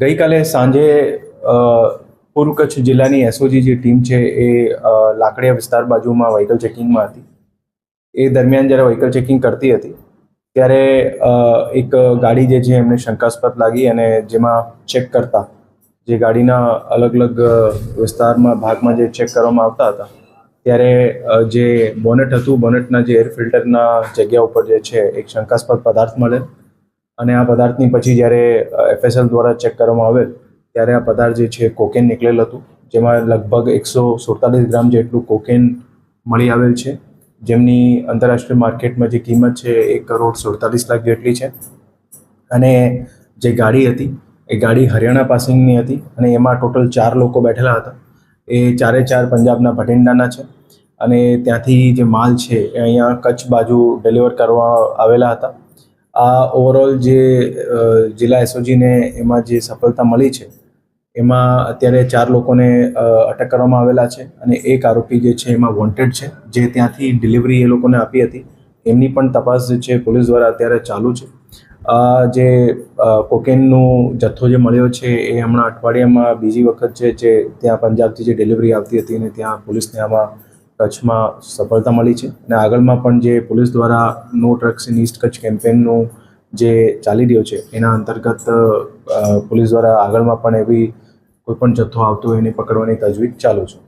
ગઈકાલે સાંજે પૂર્વ કચ્છ જિલ્લાની એસઓજી જે ટીમ છે એ લાકડિયા વિસ્તાર બાજુમાં વ્હીકલ ચેકિંગમાં હતી. એ દરમિયાન જ્યારે વ્હીકલ ચેકિંગ કરતી હતી, ત્યારે એક ગાડી જે છે એમને શંકાસ્પદ લાગી અને જેમાં ચેક કરતા, જે ગાડીના અલગ અલગ વિસ્તારમાં ભાગમાં જે ચેક કરવામાં આવતા હતા, ત્યારે જે બોનેટ હતું બોનેટના જે એર ફિલ્ટરના જગ્યા ઉપર જે છે, એક શંકાસ્પદ પદાર્થ મળેલ. અને આ પદાર્થની પછી જ્યારે એફએસએલ દ્વારા ચેક કરવામાં આવેલ ત્યારે આ પદાર્થ જે છે કોકેન નીકળેલ હતું. જેમાં લગભગ એકસો સુડતાલીસ ગ્રામ જેટલું કોકેન મળી આવેલ છે. જેમની આંતરરાષ્ટ્રીય માર્કેટમાં જે કિંમત છે એક કરોડ સુડતાલીસ લાખ જેટલી છે. અને જે ગાડી હતી, એ ગાડી હરિયાણા પાસિંગની હતી અને એમાં ટોટલ ચાર લોકો બેઠેલા હતા. એ ચારે ચાર પંજાબના ભટિંડાના છે અને ત્યાંથી જે માલ છે, એ અહીંયા કચ્છ બાજુ ડિલિવર કરવા આવેલા હતા. આ ઓવરઓલ જે જિલ્લા એસઓજીને એમાં જે સફળતા મળી છે, એમાં અત્યારે ચાર લોકોને અટક કરવામાં આવેલા છે અને એક આરોપી જે છે એમાં વોન્ટેડ છે, જે ત્યાંથી ડિલિવરી એ લોકોને આપી હતી. એમની પણ તપાસ જે છે પોલીસ દ્વારા અત્યારે ચાલુ છે. આ જે કોકેનનો જથ્થો જે મળ્યો છે એ હમણાં અઠવાડિયામાં બીજી વખત છે જે ત્યાં પંજાબથી જે ડિલિવરી આવતી હતી અને ત્યાં પોલીસને આમાં કચ્છમાં સફળતા મળી છે. અને આગળમાં પણ જે પોલીસ દ્વારા no drugs in East Kutch કેમ્પેનનું જે ચાલી રહ્યો છે, એના અંતર્ગત પોલીસ દ્વારા આગળમાં પણ એવી કોઈપણ જથ્થો આવતો હોય એને પકડવાની તજવીજ ચાલુ છે.